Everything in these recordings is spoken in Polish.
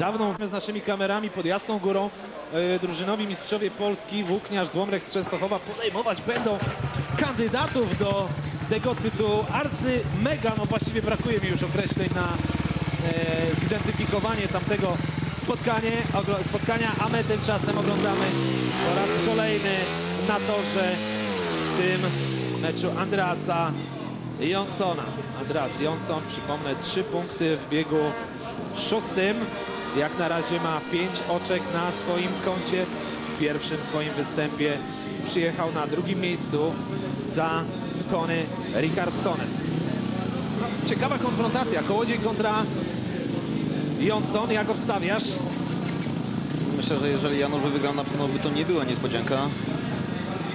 dawną z naszymi kamerami pod Jasną Górą e, drużynowi mistrzowie Polski Włókniarz Złomrek z Częstochowa podejmować będą kandydatów do tego tytułu arcy mega, no właściwie brakuje mi już określeń na e, zidentyfikowanie tamtego spotkanie, spotkania, a my tymczasem oglądamy po raz kolejny na torze w tym meczu Andrasa Jonsona. Andras Jonson, przypomnę, trzy punkty w biegu szóstym. Jak na razie ma pięć oczek na swoim koncie. W pierwszym swoim występie przyjechał na drugim miejscu za Tony Rickardsonem. Ciekawa konfrontacja. Kołodziej kontra Jonson. Jak obstawiasz? Myślę, że jeżeli Janusz by wygrał, na pewno by to nie była niespodzianka.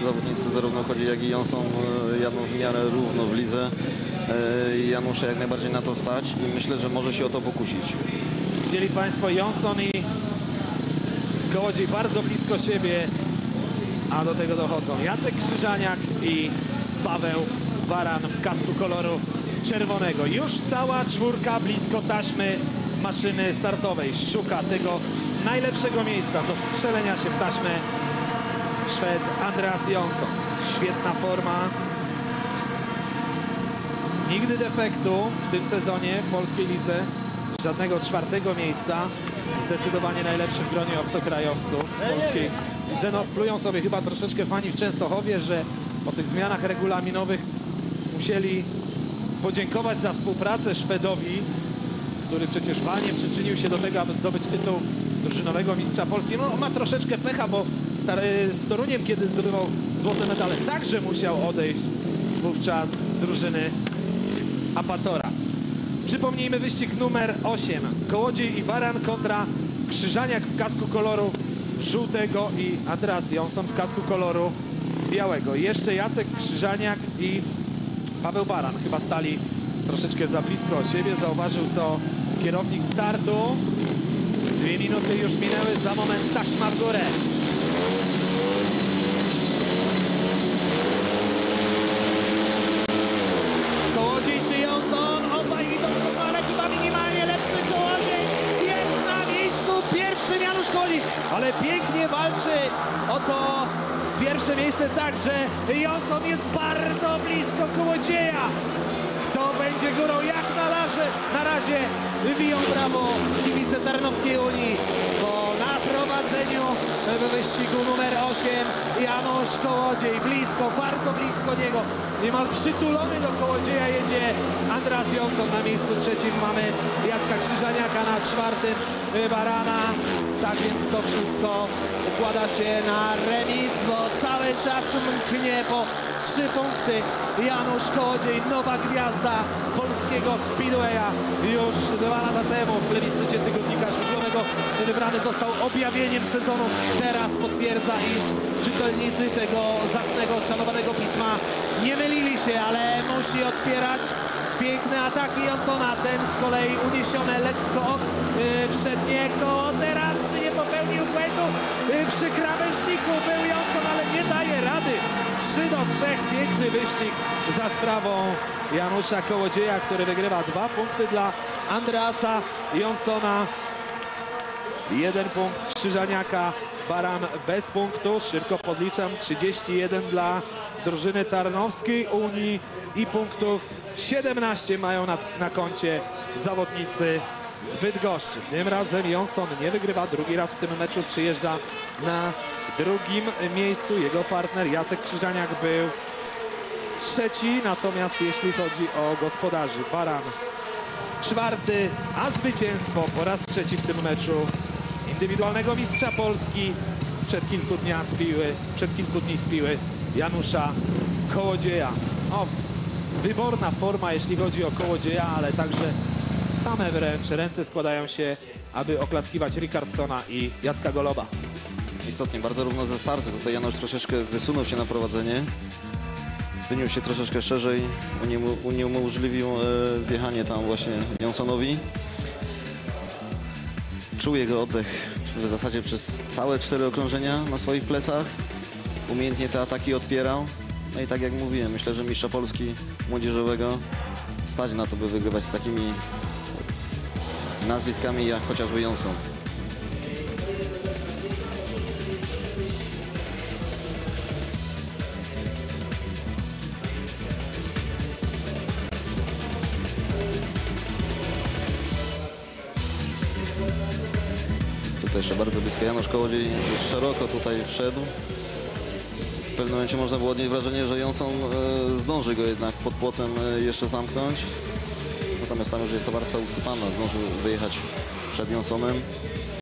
Zawodnicy zarówno chodzi jak i Jonsson e, jadą w miarę równo w lidze. E, Janusza jak najbardziej na to stać i myślę, że może się o to pokusić. Widzieli Państwo Jonson i Kołodziej bardzo blisko siebie, a do tego dochodzą Jacek Krzyżaniak i Paweł Baran w kasku koloru czerwonego. Już cała czwórka blisko taśmy maszyny startowej. Szuka tego najlepszego miejsca do strzelenia się w taśmę Szwed Andreas Jonsson. Świetna forma. Nigdy defektu w tym sezonie w polskiej lidze. Żadnego czwartego miejsca. Zdecydowanie najlepszym gronie obcokrajowców polskiej lidze. No, plują sobie chyba troszeczkę fani w Częstochowie, że po tych zmianach regulaminowych musieli podziękować za współpracę Szwedowi, który przecież walnie przyczynił się do tego, aby zdobyć tytuł drużynowego mistrza Polski. No, ma troszeczkę pecha, bo stary, z Toruniem, kiedy zdobywał złote medale, także musiał odejść wówczas z drużyny Apatora. Przypomnijmy wyścig numer 8. Kołodziej i Baran kontra Krzyżaniak w kasku koloru żółtego i Andreas Jonsson w kasku koloru białego. Jeszcze Jacek Krzyżaniak i Paweł Baran chyba stali troszeczkę za blisko siebie. Zauważył to kierownik startu. Dwie minuty już minęły, za moment taśma w górę. Kołodziej czy Johnson? Obaj idą do ale chyba minimalnie lepszy Kołodziej. Jest na miejscu pierwszy Janusz Kołodziej, ale pięknie walczy o to pierwsze miejsce także. Johnson jest bardzo blisko Kołodzieja. Kto będzie górą jak na razie, na razie wybiją brawo kibice Tarnowskiej Unii, bo na prowadzeniu w wyścigu numer 8 Janusz Kołodziej, blisko, bardzo blisko niego, niemal przytulony do Kołodzieja jedzie Andras Johnson na miejscu trzecim, mamy Jacka Krzyżaniaka na czwartym, Barana, tak więc to wszystko układa się na remis, bo cały czas mknie po trzy punkty Janusz Kołodziej, nowa gwiazda polskiego Speedwaya. Już dwa lata temu w plebiscycie tygodnika żużlowego wybrany został objawieniem sezonu. Teraz potwierdza, iż czytelnicy tego zacnego, szanowanego pisma nie mylili się, ale musi odpierać piękne ataki Jonsona. Ten z kolei uniesione lekko yy, przednie koło. Teraz czy nie popełnił błędu yy, przy krawężniku był Jonson, ale nie daje rady. 3 do 3, piękny wyścig za sprawą Janusza Kołodzieja, który wygrywa dwa punkty dla Andreasa Jonsona. Jeden punkt Krzyżaniaka, Baran bez punktu. Szybko podliczam, 31 dla drużyny Tarnowskiej Unii i punktów 17 mają na, na koncie zawodnicy z Bydgoszczy. Tym razem Jonson nie wygrywa, drugi raz w tym meczu przyjeżdża na drugim miejscu. Jego partner Jacek Krzyżaniak był trzeci, natomiast jeśli chodzi o gospodarzy, Baran czwarty, a zwycięstwo po raz trzeci w tym meczu indywidualnego mistrza Polski sprzed kilku dnia z piły, przed kilku dni z piły Janusza Kołodzieja. O, wyborna forma, jeśli chodzi o Kołodzieja, ale także same wręcz ręce składają się, aby oklaskiwać Rickardsona i Jacka Goloba. Istotnie, bardzo równo ze startu. Tutaj Janusz troszeczkę wysunął się na prowadzenie. Wyniósł się troszeczkę szerzej, uniemożliwił e, wjechanie tam właśnie Jonsonowi. Czuł jego oddech w zasadzie przez całe cztery okrążenia na swoich plecach. Umiejętnie te ataki odpierał. No i tak jak mówiłem, myślę, że mistrza Polski młodzieżowego stać na to, by wygrywać z takimi nazwiskami jak chociażby Johnson. Tutaj jeszcze bardzo blisko Janusz Kołodziej szeroko tutaj wszedł. W pewnym momencie można było odnieść wrażenie, że Johnson e, zdąży go jednak pod płotem e, jeszcze zamknąć. Natomiast tam już jest to warstwa usypana, zdążył wyjechać przed Johnsonem.